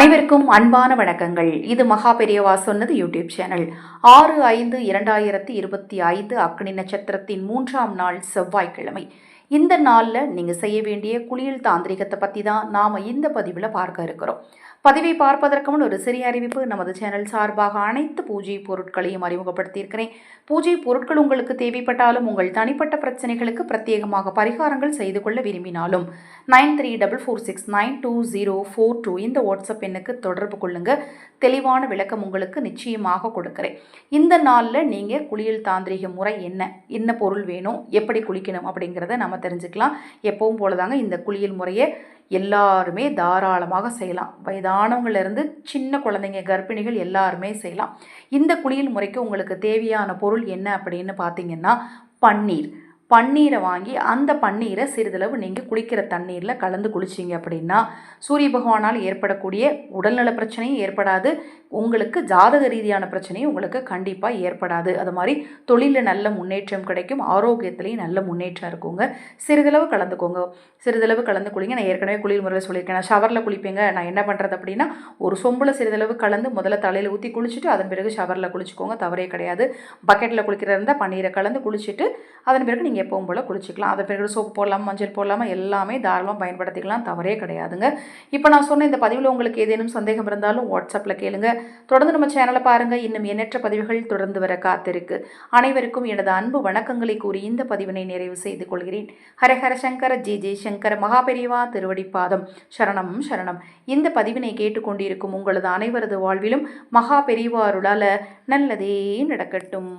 அனைவருக்கும் அன்பான வணக்கங்கள். இது மகா பெரியவா சொன்னது யூடியூப் சேனல். ஆறு ஐந்து இரண்டாயிரத்தி இருபத்தி ஐந்து அக்னி நட்சத்திரத்தின் மூன்றாம் நாள் செவ்வாய்க்கிழமை. இந்த நாளில் நீங்கள் செய்ய வேண்டிய குளியல் தாந்திரிகத்தை பற்றி தான் நாம் இந்த பதிவில் பார்க்க இருக்கிறோம். பதிவை பார்ப்பதற்கு முன் ஒரு சிறிய அறிவிப்பு. நமது சேனல் சார்பாக அனைத்து பூஜை பொருட்களையும் அறிமுகப்படுத்தியிருக்கிறேன் பூஜை பொருட்கள் உங்களுக்கு தேவைப்பட்டாலும் உங்கள் தனிப்பட்ட பிரச்சனைகளுக்கு பிரத்யேகமாக பரிகாரங்கள் செய்து கொள்ள விரும்பினாலும் nine three double four six nine two zero four two இந்த வாட்ஸ்அப் எண்ணுக்கு தொடர்பு கொள்ளுங்கள் தெளிவான விளக்கம் உங்களுக்கு நிச்சயமாக கொடுக்குறேன். இந்த நாளில் நீங்கள் குளியல் தாந்திரிக முறை என்ன? என்ன பொருள் வேணும்? எப்படி குளிக்கணும்? அப்படிங்கிறத நம்ம தெரிஞ்சுக்கலாம். எப்பவும் போல தாங்க இந்த குளியல் முறையை எல்லாருமே தாராளமாக செய்யலாம். வயதானவங்கள்லேருந்து சின்ன குழந்தைங்க கர்ப்பிணிகள் எல்லாருமே செய்யலாம். இந்த குளியல் முறைக்கு உங்களுக்கு தேவையான பொருள் என்ன அப்படின்னு பார்த்தீங்கன்னா பன்னீர். பன்னீரை வாங்கி அந்த பன்னீரை சிறிதளவு நீங்கள் குளிக்கிற தண்ணீரில் கலந்து குளிச்சிங்க அப்படின்னா சூரிய பகவானால் ஏற்படக்கூடிய உடல்நல பிரச்சனையும் ஏற்படாது. உங்களுக்கு ஜாதக ரீதியான பிரச்சனையும் உங்களுக்கு கண்டிப்பாக ஏற்படாது. அது மாதிரி தொழிலில் நல்ல முன்னேற்றம் கிடைக்கும். ஆரோக்கியத்துலேயும் நல்ல முன்னேற்றம் இருக்குங்க. சிறிதளவு கலந்துக்கோங்க. சிறிதளவு கலந்து குளிங்க. நான் ஏற்கனவே குளிர் முறையில் சொல்லியிருக்கேன். நான் ஷவரில் குளிப்பேங்க. நான் என்ன பண்ணுறது அப்படின்னா ஒரு சொம்பில் சிறிதளவு கலந்து முதல்ல தலையில் ஊற்றி குளிச்சுட்டு அதன் பிறகு ஷவரில் குளிச்சுக்கோங்க. தவறே கிடையாது. பக்கெட்டில் குளிக்கிறதா இருந்தால் பன்னீரை கலந்து குளிச்சுட்டு அதன் பிறகு நீங்கள் எப்பவும் போல் குளிச்சிக்கலாம். அதை பிறகு சோப்பு போடலாம் மஞ்சள் போடலாமா? எல்லாமே தாராளமாக பயன்படுத்திக்கலாம். தவறே கிடையாதுங்க. இப்போ நான் சொன்ன இந்த பதிவில் உங்களுக்கு ஏதேனும் சந்தேகம் இருந்தாலும் வாட்ஸ்அப்பில் கேளுங்க. தொடர்ந்து நம்ம சேனலை பாருங்கள் இன்னும் எண்ணற்ற பதிவுகள் தொடர்ந்து வர காத்திருக்கு. அனைவருக்கும் எனது அன்பு வணக்கங்களை கூறி இந்த பதிவினை நிறைவு செய்து கொள்கிறேன். ஹரஹர சங்கர ஜே ஜே சங்கர் மகாபெரிவா திருவடிப்பாதம். சரணம் சரணம். இந்த பதிவினை கேட்டுக்கொண்டிருக்கும் உங்களது அனைவரது வாழ்விலும் மகா பெரிவாருளால நல்லதே நடக்கட்டும்.